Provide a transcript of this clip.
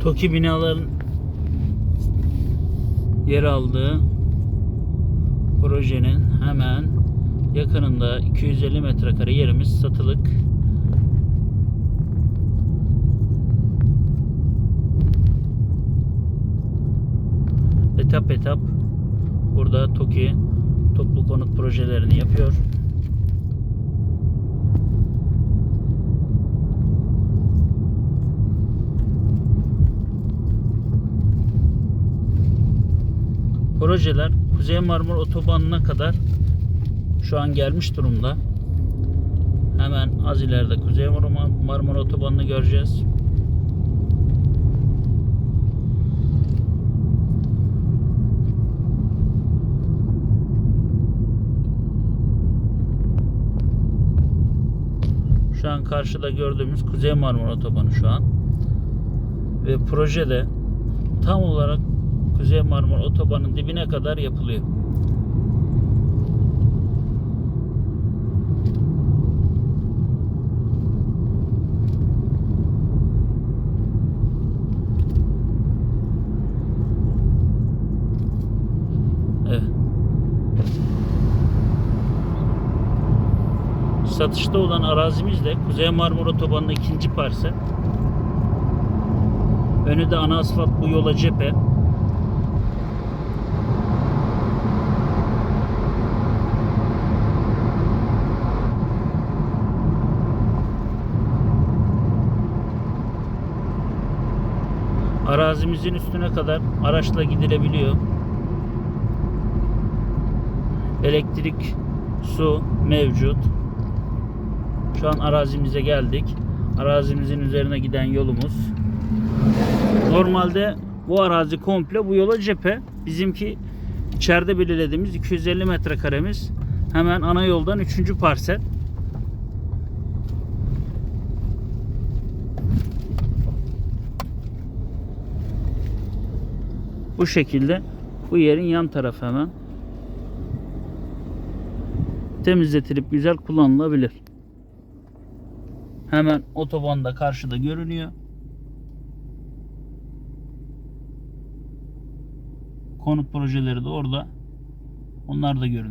TOKİ binaların yer aldığı projenin hemen yakınında 250 metrekare yerimiz satılık. Etap etap burada TOKİ toplu konut projelerini yapıyor. Projeler Kuzey Marmara Otobanı'na kadar şu an gelmiş durumda. Hemen az ileride Kuzey Marmara- Marmara Otobanı'nı göreceğiz. Şu an karşıda gördüğümüz Kuzey Marmara Otobanı şu an. Ve projede tam olarak Kuzey Marmara Otobanı'nın dibine kadar yapılıyor. Satışta olan arazimiz de Kuzey Marmara Otobanı'nın ikinci parsel. Önü de ana asfalt bu yola cephe. Arazimizin üstüne kadar araçla gidilebiliyor. Elektrik, su mevcut. Şu an arazimize geldik. Arazimizin üzerine giden yolumuz. Normalde bu arazi komple bu yola cephe. Bizimki içeride belirlediğimiz 250 metrekaremiz. Hemen ana yoldan 3. parsel. Bu şekilde bu yerin yan tarafı hemen temizletilip güzel kullanılabilir. Hemen otobanda karşıda görünüyor. Konut projeleri de orada. Onlar da görünüyor.